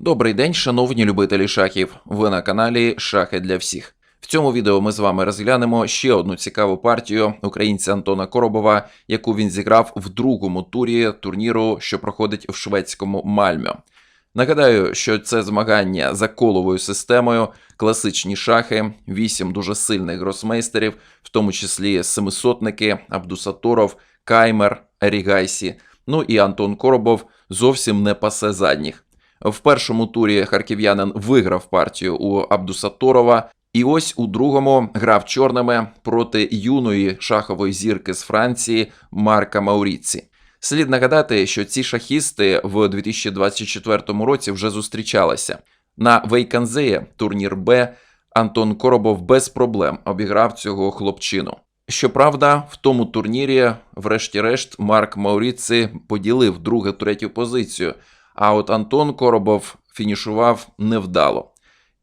Добрий день, шановні любителі шахів. Ви на каналі Шахи для всіх. В цьому відео ми з вами розглянемо ще одну цікаву партію українця Антона Коробова, яку він зіграв в другому турі турніру, що проходить в шведському Мальмьо. Нагадаю, що це змагання за коловою системою, класичні шахи, вісім дуже сильних гросмейстерів, в тому числі семисотники, Абдусатуров, Каймер, Ерігайсі. Ну і Антон Коробов зовсім не пасе задніх. В першому турі харків'янин виграв партію у Абдусаторова, і ось у другому грав чорними проти юної шахової зірки з Франції Марка Мауріці. Слід нагадати, що ці шахісти в 2024 році вже зустрічалися. На Вейканзеє, турнір Б, Антон Коробов без проблем обіграв цього хлопчину. Щоправда, в тому турнірі, врешті-решт, Марк Мауріці поділив другу третю позицію. А от Антон Коробов фінішував невдало.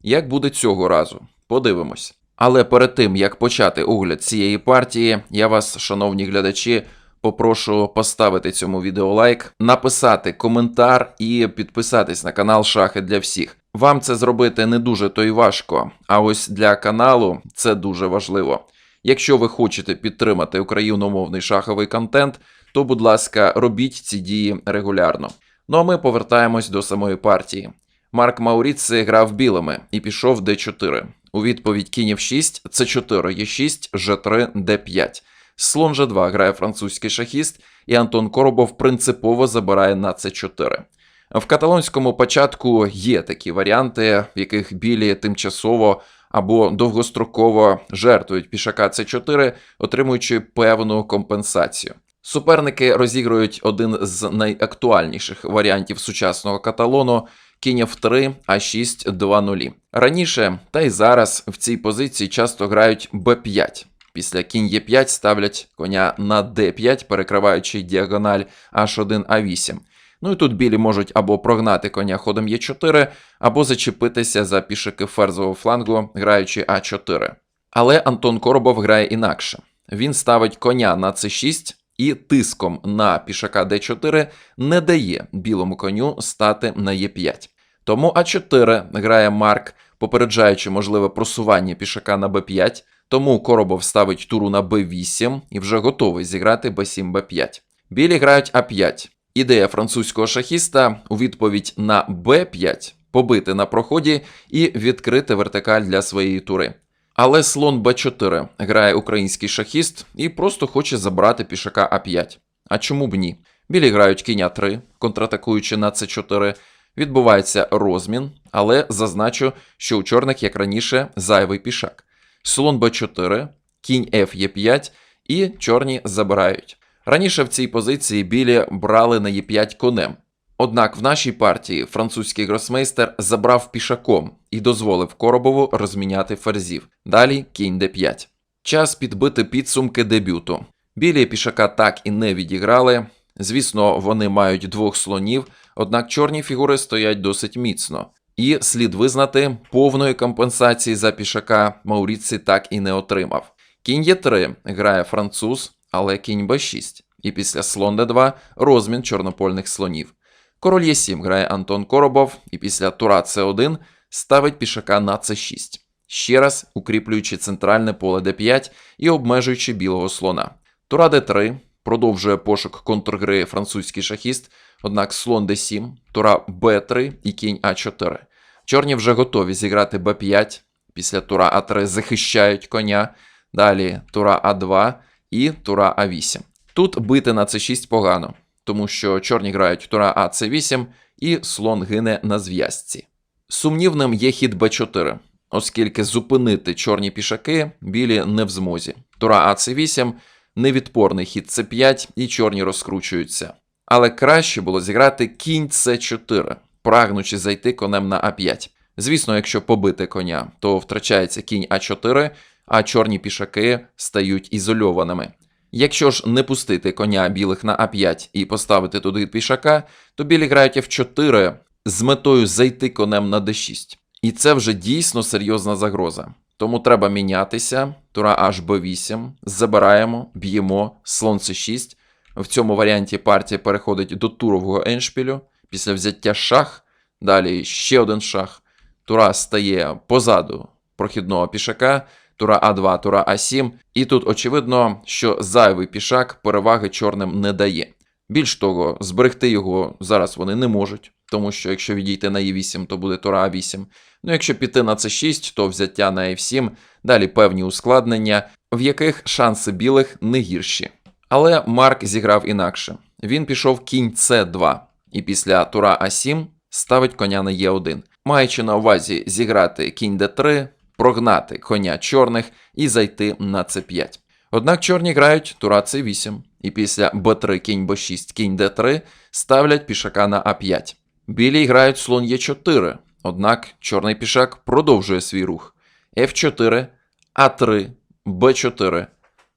Як буде цього разу? Подивимось. Але перед тим як почати огляд цієї партії, я вас, шановні глядачі, попрошу поставити цьому відео лайк, написати коментар і підписатись на канал Шахи для всіх. Вам це зробити не дуже то й важко, а ось для каналу це дуже важливо. Якщо ви хочете підтримати україномовний шаховий контент, то, будь ласка, робіть ці дії регулярно. Ну а ми повертаємось до самої партії. Марк Мауріци грав білими і пішов d4. У відповідь кінь f6, c4, e6, g3, d5. Слон g2 грає французький шахіст, і Антон Коробов принципово забирає на c4. В каталонському початку є такі варіанти, в яких білі тимчасово або довгостроково жертвують пішака c4, отримуючи певну компенсацію. Суперники розігрують один з найактуальніших варіантів сучасного каталону кінь f3, а6, 2 0 Раніше, та й зараз в цій позиції часто грають b5. Після кінь e5 ставлять коня на d5, перекриваючи діагональ h1, a8. Ну і тут білі можуть або прогнати коня ходом e4, або зачепитися за пішики ферзового флангу, граючи а4. Але Антон Коробов грає інакше. Він ставить коня на c6 і тиском на пішака d4 не дає білому коню стати на e5. Тому а4 грає Марк, попереджаючи можливе просування пішака на b5, тому Коробов ставить туру на b8 і вже готовий зіграти b7 b5. Білі грають а5. Ідея французького шахіста у відповідь на b5 побити на проході і відкрити вертикаль для своєї тури. Але слон Б4 грає український шахіст і просто хоче забрати пішака А5. А чому б ні? Білі грають кінь 3 контратакуючи на С4. Відбувається розмін, але зазначу, що у чорних, як раніше, зайвий пішак. Слон Б4, кінь Ф Е5 і чорні забирають. Раніше в цій позиції білі брали на Е5 конем. Однак в нашій партії французький гросмейстер забрав пішаком і дозволив Коробову розміняти ферзів. Далі кінь d5. Час підбити підсумки дебюту. Білі пішака так і не відіграли. Звісно, вони мають двох слонів, однак чорні фігури стоять досить міцно. І слід визнати, повної компенсації за пішака Мауріці так і не отримав. Кінь Е3 грає француз, але кінь Б6. І після слон Д2 розмін чорнопольних слонів. Король Е7 грає Антон Коробов, і після тура С1 ставить пішака на С6, ще раз укріплюючи центральне поле Д5 і обмежуючи білого слона. Тура Д3 продовжує пошук контргри французький шахіст, однак слон Д7, тура Б3 і кінь А4. Чорні вже готові зіграти Б5, після тура А3 захищають коня, далі тура А2 і тура А8. Тут бити на С6 погано тому що чорні грають тура А С8 і слон гине на зв'язці. Сумнівним є хід Б4, оскільки зупинити чорні пішаки білі не в змозі. Тура А С8 невідпорний хід С5 і чорні розкручуються. Але краще було зіграти кінь С4, прагнучи зайти конем на А5. Звісно, якщо побити коня, то втрачається кінь А4, а чорні пішаки стають ізольованими. Якщо ж не пустити коня білих на А5 і поставити туди пішака, то білі грають F4 з метою зайти конем на d6. І це вже дійсно серйозна загроза. Тому треба мінятися. Тура HB8, забираємо, б'ємо, слон c6. В цьому варіанті партія переходить до турового еншпілю. Після взяття шах Далі ще один шах. Тура стає позаду прохідного пішака. Тура А2, тура А7. І тут очевидно, що зайвий пішак переваги чорним не дає. Більш того, зберегти його зараз вони не можуть, тому що якщо відійти на Е8, то буде тура А8. Ну, якщо піти на С6, то взяття на F7, далі певні ускладнення, в яких шанси білих не гірші. Але Марк зіграв інакше. Він пішов кінь С2, і після тура А7 ставить коня на Е1, маючи на увазі зіграти кінь Д3, прогнати коня чорних і зайти на С5. Однак чорні грають тура С8, і після Б3 кінь Б6, кінь Д3 ставлять пішака на А5. Білі грають слон Е4, однак чорний пішак продовжує свій рух. F4, А3, Б4.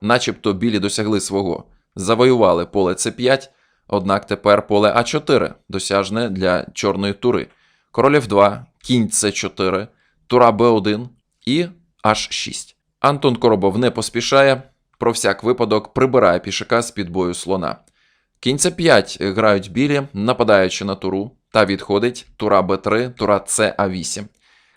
Начебто білі досягли свого. Завоювали поле С5, однак тепер поле А4 досяжне для чорної тури. Король F2, кінь С4, тура Б1 і H6. Антон Коробов не поспішає, про всяк випадок прибирає пішака з під бою слона. Кінь С5 грають білі, нападаючи на туру, та відходить тура Б3, тура С А8.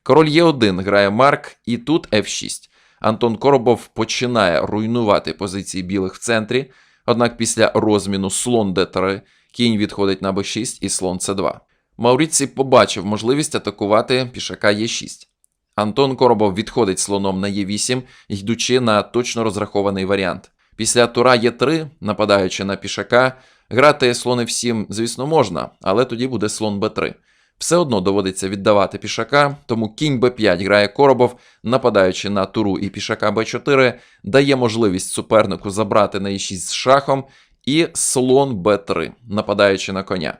Король Е1 грає Марк, і тут F6. Антон Коробов починає руйнувати позиції білих в центрі, однак після розміну слон Д3 кінь відходить на Б6 і слон С2. Мауріці побачив можливість атакувати пішака Е6. Антон Коробов відходить слоном на Е8, йдучи на точно розрахований варіант. Після тура Е3, нападаючи на пішака, грати слон F7, звісно, можна, але тоді буде слон Б3. Все одно доводиться віддавати пішака, тому кінь Б5 грає Коробов, нападаючи на туру і пішака Б4, дає можливість супернику забрати на Е6 з шахом, і слон Б3, нападаючи на коня.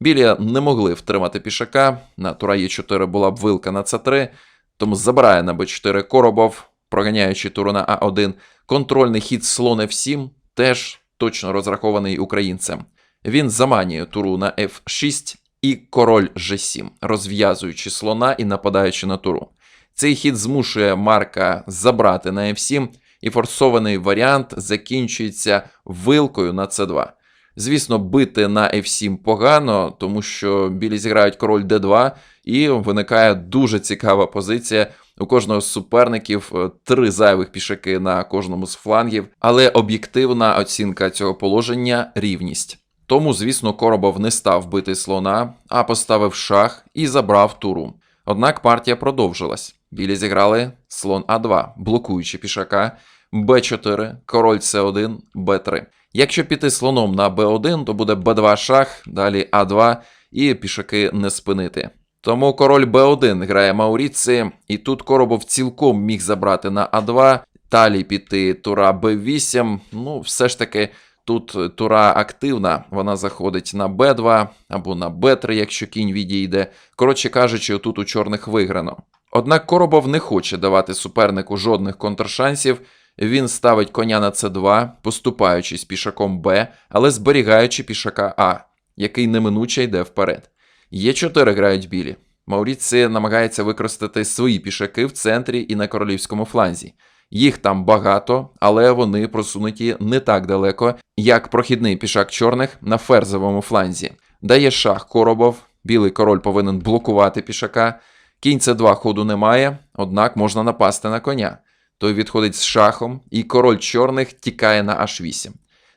Білі не могли втримати пішака, на тура Е4 була б вилка на С3, тому забирає на Б4 Коробов, проганяючи туру на А1. Контрольний хід слон F7 теж точно розрахований українцем. Він заманює туру на F6 і король G7, розв'язуючи слона і нападаючи на туру. Цей хід змушує Марка забрати на F7, і форсований варіант закінчується вилкою на C2. Звісно, бити на F7 погано, тому що білі зіграють король D2, і виникає дуже цікава позиція. У кожного з суперників е, три зайвих пішаки на кожному з флангів, але об'єктивна оцінка цього положення рівність. Тому, звісно, Коробов не став бити слона, а поставив шах і забрав туру. Однак партія продовжилась. Білі зіграли слон А2, блокуючи пішака, Б4, король С1, Б3. Якщо піти слоном на Б1, то буде Б2 шах, далі А2 і пішаки не спинити. Тому король Б1 грає Мауріці, і тут Коробов цілком міг забрати на А2, далі піти тура Б8. Ну, все ж таки, тут тура активна, вона заходить на Б2 або на Б3, якщо кінь відійде. Коротше кажучи, тут у чорних виграно. Однак Коробов не хоче давати супернику жодних контршансів. Він ставить коня на С2, поступаючись пішаком Б, але зберігаючи пішака А, який неминуче йде вперед. Є4 грають білі. Мауріці намагається використати свої пішаки в центрі і на королівському фланзі. Їх там багато, але вони просунуті не так далеко, як прохідний пішак чорних на ферзовому фланзі. Дає шах Коробов, білий король повинен блокувати пішака. Кінь С2 ходу немає, однак можна напасти на коня. Той відходить з шахом, і король чорних тікає на H8.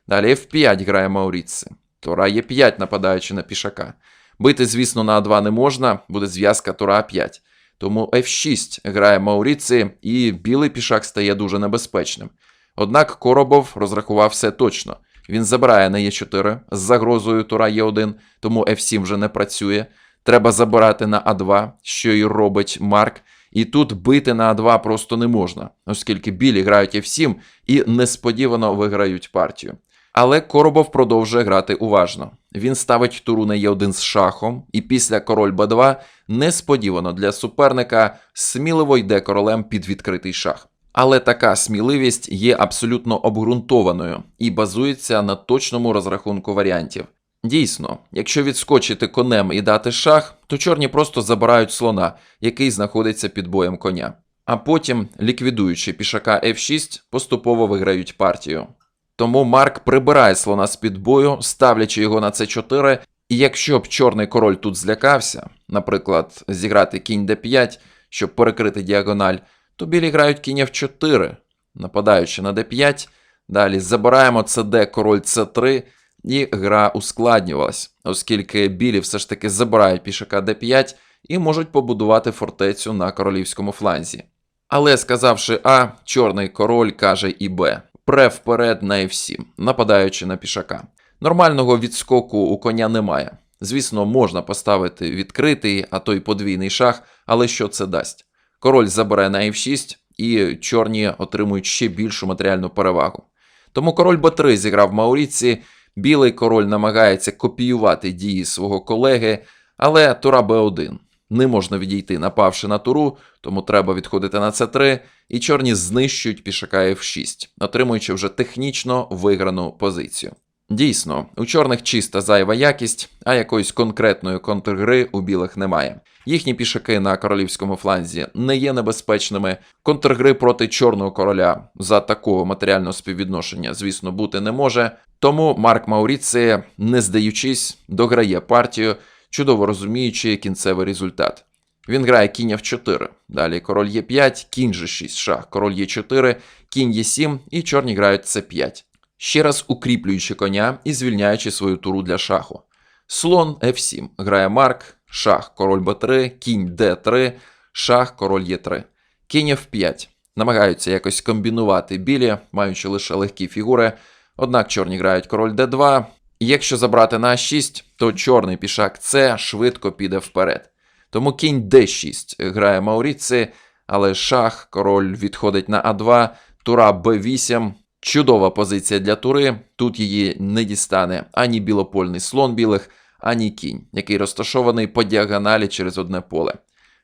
Далі F5 грає Мауріці. Тура Е5 нападаючи на пішака. Бити, звісно, на А2 не можна, буде зв'язка Тура А5. Тому F6 грає Мауріці, і білий пішак стає дуже небезпечним. Однак Коробов розрахував все точно. Він забирає на Е4 з загрозою Тура Е1, тому F7 вже не працює. Треба забирати на А2, що і робить Марк. І тут бити на А2 просто не можна, оскільки білі грають F7 і несподівано виграють партію. Але Коробов продовжує грати уважно. Він ставить туру на Е1 з шахом, і після король Б2 несподівано для суперника сміливо йде королем під відкритий шах. Але така сміливість є абсолютно обґрунтованою і базується на точному розрахунку варіантів. Дійсно, якщо відскочити конем і дати шах, то чорні просто забирають слона, який знаходиться під боєм коня. А потім, ліквідуючи пішака F6, поступово виграють партію. Тому Марк прибирає слона з під бою, ставлячи його на c4, І якщо б чорний король тут злякався, наприклад, зіграти кінь d5, щоб перекрити діагональ, то білі грають кінь f4, нападаючи на d5. Далі забираємо cd, король c3, і гра ускладнювалась, оскільки білі все ж таки забирають пішака d5 і можуть побудувати фортецю на королівському фланзі. Але сказавши А, чорний король каже і Б. Пре вперед на F7, нападаючи на пішака. Нормального відскоку у коня немає. Звісно, можна поставити відкритий, а то й подвійний шах, але що це дасть? Король забере на F6, і чорні отримують ще більшу матеріальну перевагу. Тому король Б3 зіграв Мауріці, білий король намагається копіювати дії свого колеги, але тура Б1. Не можна відійти, напавши на туру, тому треба відходити на С3, і чорні знищують пішака F6, отримуючи вже технічно виграну позицію. Дійсно, у чорних чиста зайва якість, а якоїсь конкретної контргри у білих немає. Їхні пішаки на королівському фланзі не є небезпечними. Контргри проти чорного короля за такого матеріального співвідношення, звісно, бути не може. Тому Марк Мауріці, не здаючись, дограє партію, чудово розуміючи кінцевий результат. Він грає кінь f4, далі король Е5, кінь G6, шах, король Е4, кінь Е7 і чорні грають С5. Ще раз укріплюючи коня і звільняючи свою туру для шаху. Слон F7, грає Марк, шах, король Б3, кінь Д3, шах, король Е3. Кінь F5. Намагаються якось комбінувати білі, маючи лише легкі фігури. Однак чорні грають король d2. Якщо забрати на А6, то чорний пішак С швидко піде вперед. Тому кінь d6 грає Мауріці, але шах, король відходить на А2, тура Б8. Чудова позиція для тури. Тут її не дістане ані білопольний слон білих, ані кінь, який розташований по діагоналі через одне поле.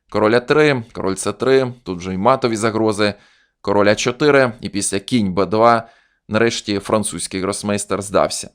Король А3, король С3, тут вже й матові загрози, король А4 і після кінь Б2 нарешті французький гросмейстер здався.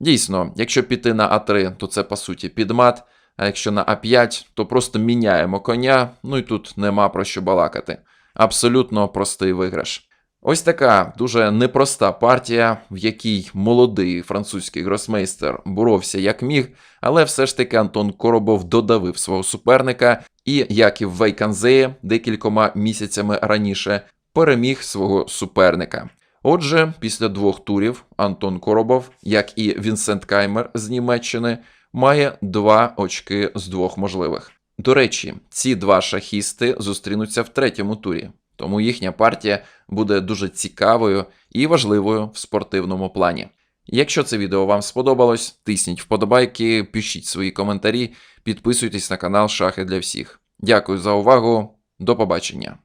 Дійсно, якщо піти на А3, то це по суті підмат, а якщо на А5, то просто міняємо коня, ну і тут нема про що балакати. Абсолютно простий виграш. Ось така дуже непроста партія, в якій молодий французький гросмейстер боровся як міг, але все ж таки Антон Коробов додавив свого суперника і, як і в Вейканзеї декількома місяцями раніше, переміг свого суперника. Отже, після двох турів Антон Коробов, як і Вінсент Каймер з Німеччини, має два очки з двох можливих. До речі, ці два шахісти зустрінуться в третьому турі, тому їхня партія буде дуже цікавою і важливою в спортивному плані. Якщо це відео вам сподобалось, тисніть вподобайки, пишіть свої коментарі, підписуйтесь на канал Шахи для всіх. Дякую за увагу, до побачення!